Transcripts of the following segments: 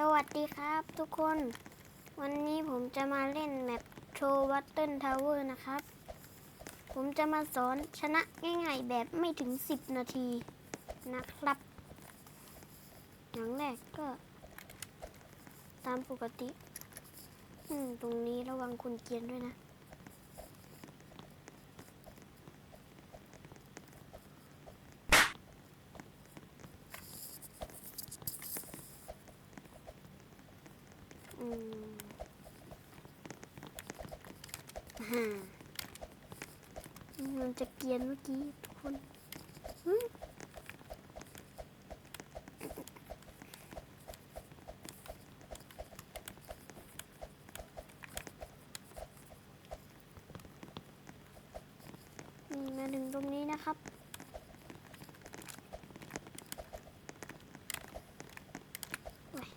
สวัสดีครับทุกคน วันนี้ผมจะมาเล่นแมปโชว์วัตเทิลทาวเวอร์นะครับ ผมจะมาสอนชนะง่ายๆแบบไม่ถึง 10 นาทีนะครับ อย่างแรกก็ ตามปกติ ตรงนี้ระวังคุณเกียนด้วยนะ มฮ่ามันจะเกียนเมื่อกี้ทุกคนนี่มาถึงตรงนี้นะครับ โอ้ย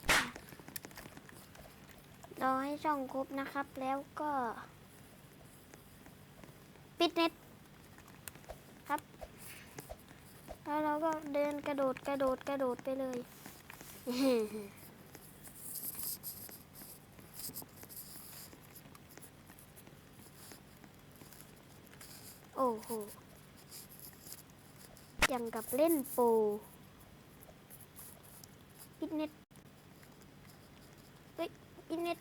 รอ ให้ช่องครบนะครับ แล้วก็ ปิดเน็ตครับ แล้วเราก็เดินกระโดดกระโดดกระโดดไปเลยโอ้โหอย่างกับเล่นโปรปิดเน็ต เฮ้ยปิดเน็ต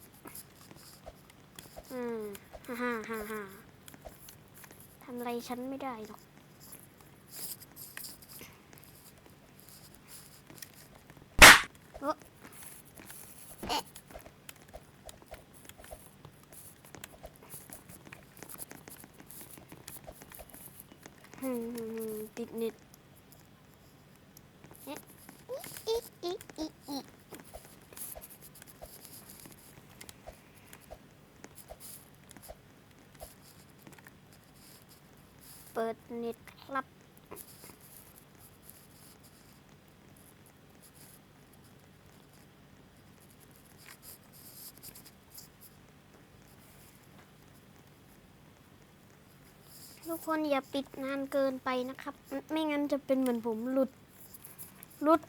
อืม ฮ่าฮ่าฮ่าฮ่าทำอะไรฉันไม่ได้หรอกโอะเอ๊ะฮึมฮึมติดเน็ตเอ๊ะอีอีอีอีอีเปิดเน็ตครับ ทุกคนอย่าปิดนานเกินไปนะครับ ไม่งั้นจะเป็นเหมือนผมหลุด หลุด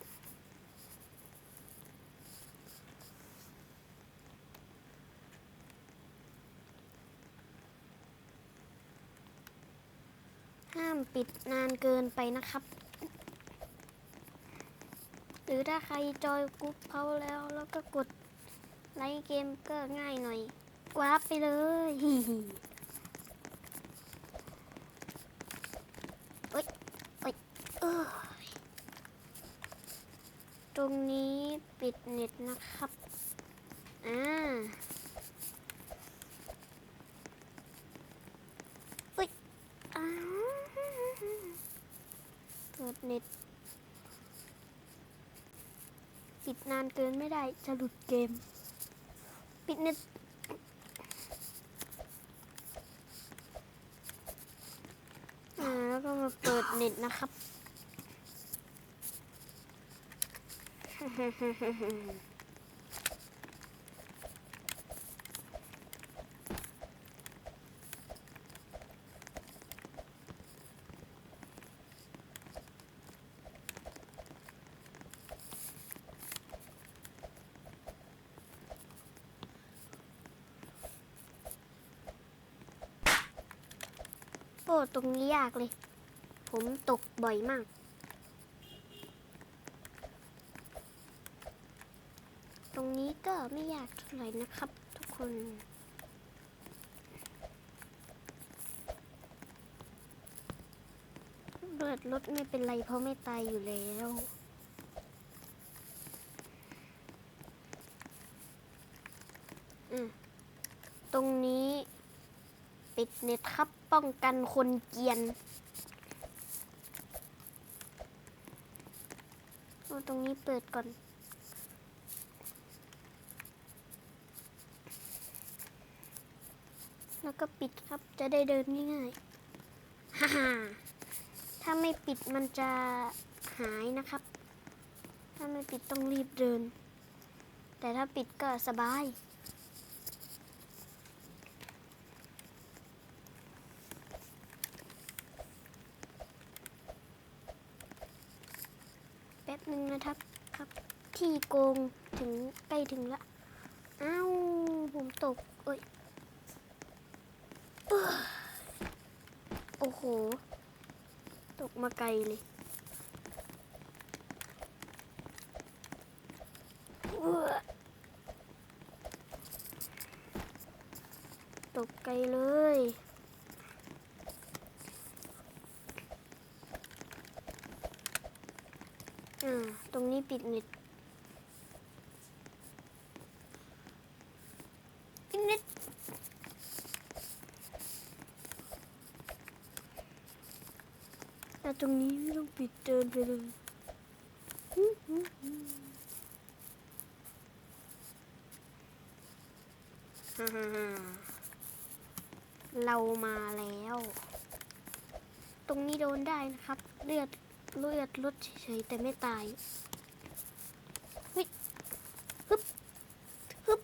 ห้ามปิดนานเกินไปนะครับ หรือถ้าใครจอยกรุ๊ปเขาแล้วแล้วก็กดไลค์เกมก็ง่ายหน่อยวาไปเลยเอ้ยเอ้ยเอ้ยตรงนี้ปิดเน็ตนะครับ อ่าเอ้ยอ้าว เปิดเน็ตปิดนานเกินไม่ได้จะหลุดเกม ปิดเน็ตอ่าแล้วก็มาเปิดเน็ตนะครับ อ้ตรงนี้ยากเลย ผมตกบ่อยมาก ตรงนี้ก็ไม่ยากเท่าไหร่นะครับ ทุกคนเลือดรถไม่เป็นไรเพราะไม่ตายอยู่แล้วอืมตรงนี้ ปิดเน็ตครับ ป้องกันคนเกียนเอาตรงนี้เปิดก่อน แล้วก็ปิดครับจะได้เดินง่ายๆ ฮ่าฮ่าถ้าไม่ปิดมันจะหายนะครับ ถ้าไม่ปิดต้องรีบเดิน แต่ถ้าปิดก็สบาย หนึ่งนะครับครับ ที่โกงถึงใกล้ถึงละอ้าวผมตกเอ้ยเอ้อโอ้โห ตกมาไกลเลยตกไกลเลย อ่ี้ปิดเน็ตปิดเน็ตแต่ตรงนี้ไม่ต้องปิดเดินไปเลยเรามาแล้ว ตรงนี้โดนได้นะครับ เลือดเลือดลดเฉยๆแต่ไม่ตายเฮ้ยฮึบฮึบ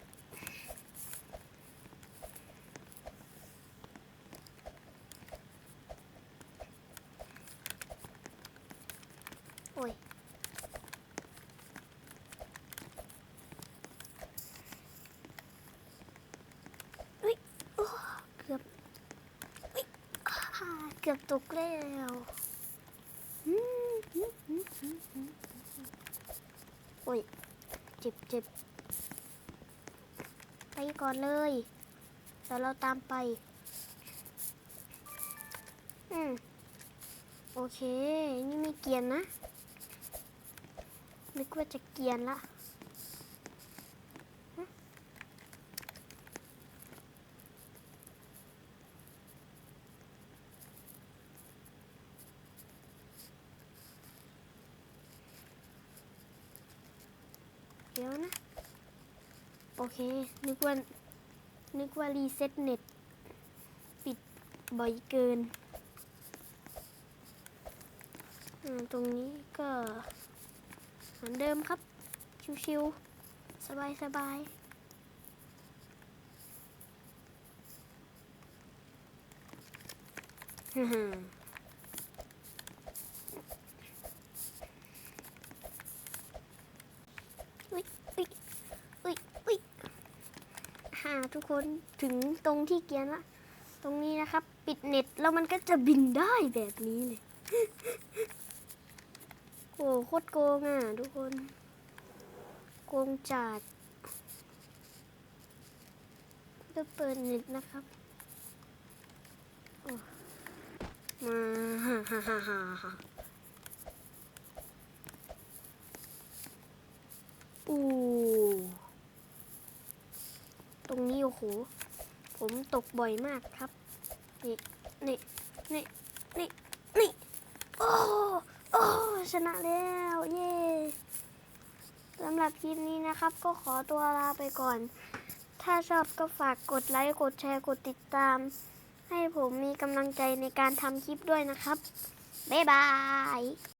โอ้ย เฮ้ยโอ้เกือบเฮ้ยอ่าเกือบตกแล้วโอ้ยเจ็บเจ็บไปก่อนเลยเดี๋ยวเราตามไป อืม โอเค นี่ไม่เกียนนะนึกว่าจะเกียนละ เดี๋ยวนะ โอเค นึกว่า นึกว่ารีเซ็ตเน็ต ปิดบ่อยเกิน ตรงนี้ก็เหมือนเดิมครับ ชิวๆ สบายๆฮ่าฮ่าอุ๊ยอุ๊ยอุ๊ยอุ๊ยฮ่า ทุกคนถึงตรงที่เกียนละ ตรงนี้นะครับ ปิดเน็ตแล้วมันก็จะบินได้แบบนี้เลย โอ้โคตรโกงอะทุกคน โกงจัดจะเปิดเน็ตนะครับมาฮ่าฮ่าฮ่าฮ่าอู้ รงนี้โอ้โห ผมตกบ่อยมากครับ นี่นี่นี่นี่นี่โอ้โอ้ชนะแล้ว เย้สำหรับคลิปนี้นะครับ ก็ขอตัวลาไปก่อน ถ้าชอบก็ฝากกดไลค์ กดแชร์ กดติดตาม ให้ผมมีกำลังใจในการทำคลิปด้วยนะครับ บ๊ายบาย